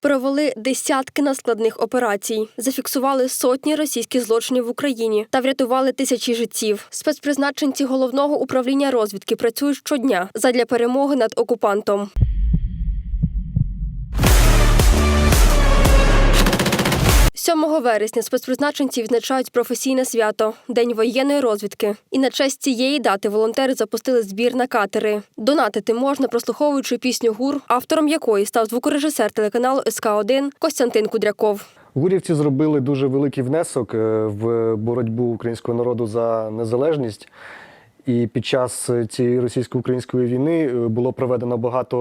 Провели десятки наскладних операцій, зафіксували сотні російських злочинів в Україні та врятували тисячі життів. Спецпризначенці головного управління розвідки працюють щодня задля перемоги над окупантом. Сьомого вересня спецпризначенці відзначають професійне свято День воєнної розвідки. І на честь цієї дати волонтери запустили збір на катери. Донатити можна, прослуховуючи пісню ГУР, автором якої став звукорежисер телеканалу СК 1 Костянтин Кудряков. Гурівці зробили дуже великий внесок е, в боротьбу українського народу за незалежність. І під час цієї російсько-української війни е, було проведено багато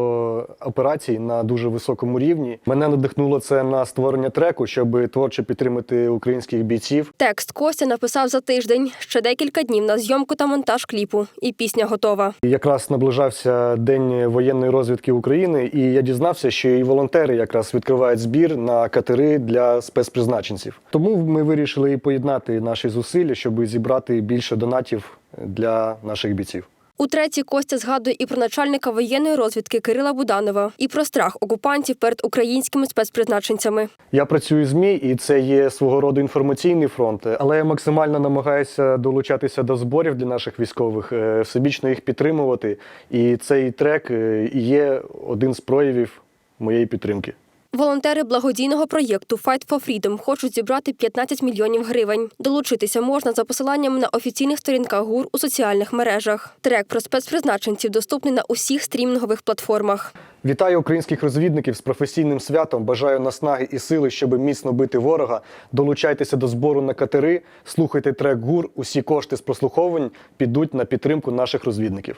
операцій на дуже високому рівні. Мене надихнуло це на створення треку, щоб творчо підтримати українських бійців. Текст Костя написав за тиждень, ще декілька днів на зйомку та монтаж кліпу, і пісня готова. Якраз наближався День воєнної розвідки України, і я дізнався, що і волонтери якраз відкривають збір на катери для спецпризначенців. Тому ми вирішили і поєднати наші зусилля, щоб зібрати більше донатів для наших бійців. Утретє Костя згадує і про начальника воєнної розвідки Кирила Буданова, і про страх окупантів перед українськими спецпризначенцями. Я працюю в ЗМІ, і це є свого роду інформаційний фронт. Але я максимально намагаюся долучатися до зборів для наших військових, е, всебічно їх підтримувати. І цей трек е, є один з проявів моєї підтримки. Волонтери благодійного проєкту Fight for Freedom хочуть зібрати 15 мільйонів гривень. Долучитися можна за посиланнями на офіційних сторінках ГУР у соціальних мережах. Трек про спецпризначенців доступний на усіх стрімінгових платформах. Вітаю українських розвідників з професійним святом. Бажаю наснаги і сили, щоб міцно бити ворога. Долучайтеся до збору на катери, слухайте трек ГУР. Усі кошти з прослуховувань підуть на підтримку наших розвідників.